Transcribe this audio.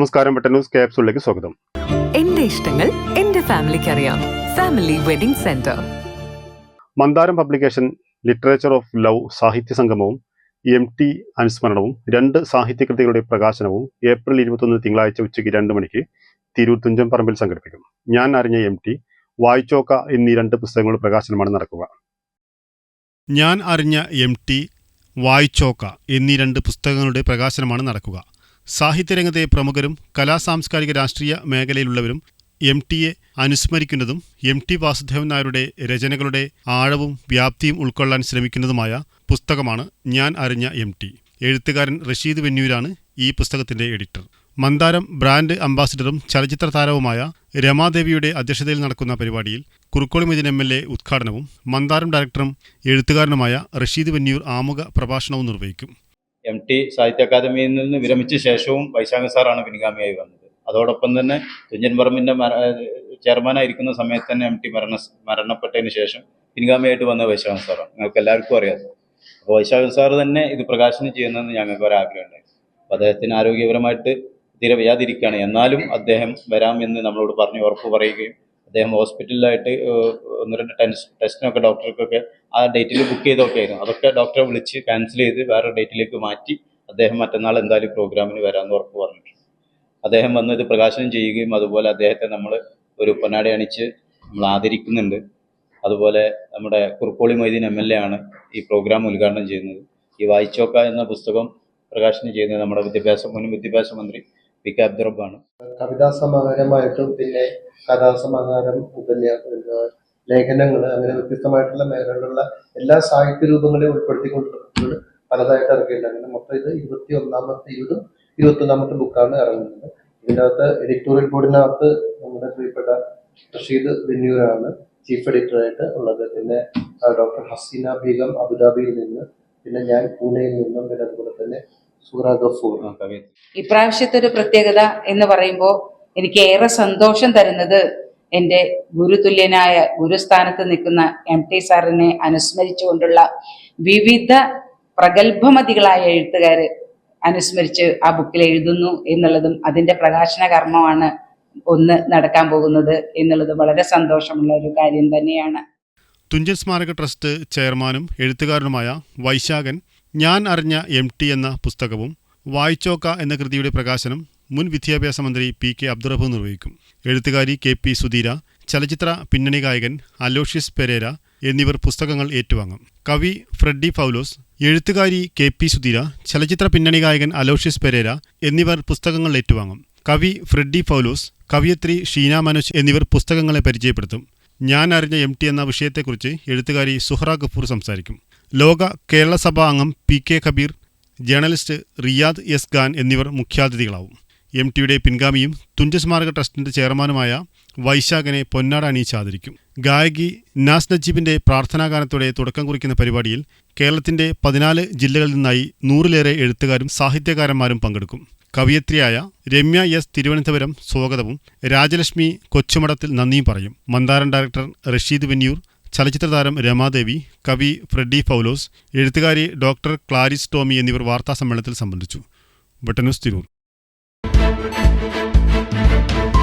നമസ്കാരം പെട്ട ന്യൂസ് ക്യാപ്സൂളിലേക്ക് സ്വാഗതം. എന്റെ ഇഷ്ടങ്ങൾ എന്റെ ഫാമിലിക്ക് അറിയാം. Family wedding centre. Mandaram publication literature of love സാഹിത്യ സംഗമവും എം ടി അനുസ്മരണവും രണ്ട് സാഹിത്യകൃതികളുടെ പ്രകാശനവും ഏപ്രിൽ ഇരുപത്തൊന്ന് തിങ്കളാഴ്ച ഉച്ചയ്ക്ക് രണ്ട് മണിക്ക് തിരൂർ തുഞ്ചൻ പറമ്പിൽ സംഘടിപ്പിക്കും. ഞാൻ അറിഞ്ഞ എം ടി വായിച്ചോക്ക എന്നീ രണ്ട് പുസ്തകങ്ങളുടെ പ്രകാശനമാണ് നടക്കുക. ഞാൻ അറിഞ്ഞ എം ടി വായിച്ചോക്ക എന്നീ രണ്ട് പുസ്തകങ്ങളുടെ പ്രകാശനമാണ് നടക്കുക. സാഹിത്യരംഗത്തെ പ്രമുഖരും കലാ സാംസ്കാരിക രാഷ്ട്രീയ മേഖലയിലുള്ളവരും എം ടിയെ അനുസ്മരിക്കുന്നതും എം ടി വാസുദേവൻ നായരുടെ രചനകളുടെ ആഴവും വ്യാപ്തിയും ഉൾക്കൊള്ളാൻ ശ്രമിക്കുന്നതുമായ പുസ്തകമാണ് ഞാൻ അറിഞ്ഞ എം ടി. എഴുത്തുകാരൻ റഷീദ് വെന്നൂരാണ് ഈ പുസ്തകത്തിന്റെ എഡിറ്റർ. മന്ദാരം ബ്രാൻഡ് അംബാസിഡറും ചലച്ചിത്ര താരവുമായ രമാദേവിയുടെ അധ്യക്ഷതയിൽ നടക്കുന്ന പരിപാടിയിൽ Kurukkoli Moideen M L A ഉദ്ഘാടനവും മന്ദാരം ഡയറക്ടറും എഴുത്തുകാരനുമായ റഷീദ് വെന്നൂർ ആമുഖ പ്രഭാഷണവും നിർവഹിക്കും. എം ടി സാഹിത്യ അക്കാദമിയിൽ നിന്ന് വിരമിച്ച ശേഷവും വൈശാഖ സാറാണ് പിൻഗാമിയായി വന്നത്. അതോടൊപ്പം തന്നെ തുഞ്ചൻ പറമ്പിന്റെ മര- ചെയർമാനായിരിക്കുന്ന സമയത്ത് തന്നെ എം ടി മരണ മരണപ്പെട്ടതിന് ശേഷം പിൻഗാമിയായിട്ട് വന്ന വൈശാഖ സാറാണ്. ഞങ്ങൾക്ക് എല്ലാവർക്കും അറിയാം. അപ്പോൾ വൈശാഖ സാർ തന്നെ ഇത് പ്രകാശനം ചെയ്യുന്നതെന്ന് ഞങ്ങൾക്ക് ഒരാഗ്രഹമുണ്ടായി അപ്പോൾ അദ്ദേഹത്തിന് ആരോഗ്യപരമായിട്ട് തീരെ വയ്യാതിരിക്കുകയാണ്. എന്നാലും അദ്ദേഹം വരാമെന്ന് നമ്മളോട് പറഞ്ഞ് ഉറപ്പ് പറയുകയും അദ്ദേഹം ഹോസ്പിറ്റലിലായിട്ട് ഒന്ന് രണ്ട് ടെൻസ് ടെസ്റ്റിനൊക്കെ ഡോക്ടർക്കൊക്കെ ആ ഡേറ്റിൽ ബുക്ക് ചെയ്തൊക്കെ ആയിരുന്നു അതൊക്കെ ഡോക്ടറെ വിളിച്ച് ക്യാൻസൽ ചെയ്ത് വേറെ ഡേറ്റിലേക്ക് മാറ്റി അദ്ദേഹം മറ്റന്നാൾ എന്തായാലും പ്രോഗ്രാമിന് വരാമെന്ന് ഉറപ്പ് പറഞ്ഞിട്ടുണ്ട്. അദ്ദേഹം വന്ന് ഇത് പ്രകാശനം ചെയ്യുകയും അതുപോലെ അദ്ദേഹത്തെ നമ്മൾ ഒരു പൊന്നാടി അണിച്ച് നമ്മൾ ആദരിക്കുന്നുണ്ട്. അതുപോലെ നമ്മുടെ Kurukkoli Moideen M L A ആണ് ഈ പ്രോഗ്രാം ഉദ്ഘാടനം ചെയ്യുന്നത്. ഈ വായിച്ചോക്ക എന്ന പുസ്തകം പ്രകാശനം ചെയ്യുന്നത് നമ്മുടെ വിദ്യാഭ്യാസ മുൻ വിദ്യാഭ്യാസ മന്ത്രി പി കെ അബ്ദുറബാണ് കവിതാ സമാഹാരമായിട്ടും പിന്നെ കഥാസമാഹാരം ഉപന്യാസം ലേഖനങ്ങൾ അങ്ങനെ വ്യത്യസ്തമായിട്ടുള്ള മേഖലകളിലുള്ള എല്ലാ സാഹിത്യ രൂപങ്ങളെയും ഉൾപ്പെടുത്തിക്കൊണ്ടുള്ള പലതായിട്ട് ഇറക്കിയിട്ടുണ്ട്. അങ്ങനെ മൊത്തം ഇത് ഇരുപത്തി ഒന്നാമത്തെ ഇരുപതും ഇരുപത്തി ഒന്നാമത്തെ ബുക്കാണ് ഇറങ്ങുന്നത്. ഇതിനകത്ത് എഡിറ്റോറിയൽ ബോർഡിനകത്ത് നമ്മുടെ പ്രിയപ്പെട്ട റഷീദ് വെന്നൂരാണ് ചീഫ് എഡിറ്ററായിട്ട് ഉള്ളത്. പിന്നെ ഡോക്ടർ ഹസീന ബീഗം അബുദാബിയിൽ നിന്ന് പിന്നെ ഞാൻ പൂനെയിൽ നിന്നും പിന്നെ അതുപോലെ തന്നെ സൂറ ഗഫൂർ. ഇപ്രാവശ്യത്തെ ഒരു പ്രത്യേകത എന്ന് പറയുമ്പോൾ എനിക്ക് ഏറെ സന്തോഷം തരുന്നത് എന്റെ ഗുരുതുല്യനായ ഗുരുസ്ഥാനത്ത് നിൽക്കുന്ന എം ടി സാറിനെ അനുസ്മരിച്ചുകൊണ്ടുള്ള വിവിധ പ്രഗത്ഭമതികളായ എഴുത്തുകാർ അനുസ്മരിച്ച് ആ ബുക്കിൽ എഴുതുന്നു എന്നുള്ളതും അതിന്റെ പ്രകാശന കർമ്മമാണ് ഒന്ന് നടക്കാൻ പോകുന്നത് എന്നുള്ളത് വളരെ സന്തോഷമുള്ള ഒരു കാര്യം തന്നെയാണ്. തുഞ്ചൻ സ്മാരക ട്രസ്റ്റ് ചെയർമാനും എഴുത്തുകാരനുമായ വൈശാഖൻ ഞാൻ അറിഞ്ഞ എം ടി എന്ന പുസ്തകവും വായിച്ചോക്ക എന്ന കൃതിയുടെ പ്രകാശനം മുൻ വിദ്യാഭ്യാസ മന്ത്രി പി കെ അബ്ദുറബു നിർവഹിക്കും. എഴുത്തുകാരി കെ പി സുധീര ചലച്ചിത്ര പിന്നണി ഗായകൻ അലോഷ്യസ് പെരേര എന്നിവർ പുസ്തകങ്ങൾ ഏറ്റുവാങ്ങും. കവി ഫ്രെഡി ഫൗലോസ് എഴുത്തുകാരി കെ പി സുധീര ചലച്ചിത്ര പിന്നണി ഗായകൻ അലോഷ്യസ് പെരേര എന്നിവർ പുസ്തകങ്ങൾ ഏറ്റുവാങ്ങും. കവി ഫ്രെഡി ഫൗലോസ് കവിയത്രി ഷീന മനോജ് എന്നിവർ പുസ്തകങ്ങളെ പരിചയപ്പെടുത്തും. ഞാൻ അറിഞ്ഞ എം ടി എന്ന വിഷയത്തെക്കുറിച്ച് എഴുത്തുകാരി സുഹ്ര കപൂർ സംസാരിക്കും. ലോക കേരള സഭാ അംഗം P K Kabeer journalist Riyadh S Khan എന്നിവർ മുഖ്യാതിഥികളാവും. എം ടിയുടെ പിൻഗാമിയും തുഞ്ചസ്മാരക ട്രസ്റ്റിന്റെ ചെയർമാനുമായ വൈശാഖനെ പൊന്നാട അണിയിച്ച് ആദരിക്കും. ഗായകി നാസ് നജീബിന്റെ പ്രാർത്ഥനാഗാനത്തോടെ തുടക്കം കുറിക്കുന്ന പരിപാടിയിൽ കേരളത്തിന്റെ പതിനാല് ജില്ലകളിൽ നിന്നായി നൂറിലേറെ എഴുത്തുകാരും സാഹിത്യകാരന്മാരും പങ്കെടുക്കും. കവിയത്രിയായ രമ്യ എസ് തിരുവനന്തപുരം സ്വാഗതവും രാജലക്ഷ്മി കൊച്ചുമടത്തിൽ നന്ദിയും പറയും. മന്ദാരൻ ഡയറക്ടർ റഷീദ് വെന്യൂർ ചലച്ചിത്രതാരം രമാദേവി കവി ഫ്രെഡി ഫൗലോസ് എഴുത്തുകാരി ഡോക്ടർ ക്ലാരിസ് ടോമി എന്നിവർ വാർത്താ സമ്മേളനത്തിൽ സംബന്ധിച്ചു. ബട്ടനൂസ് തിരൂർ. Thank you.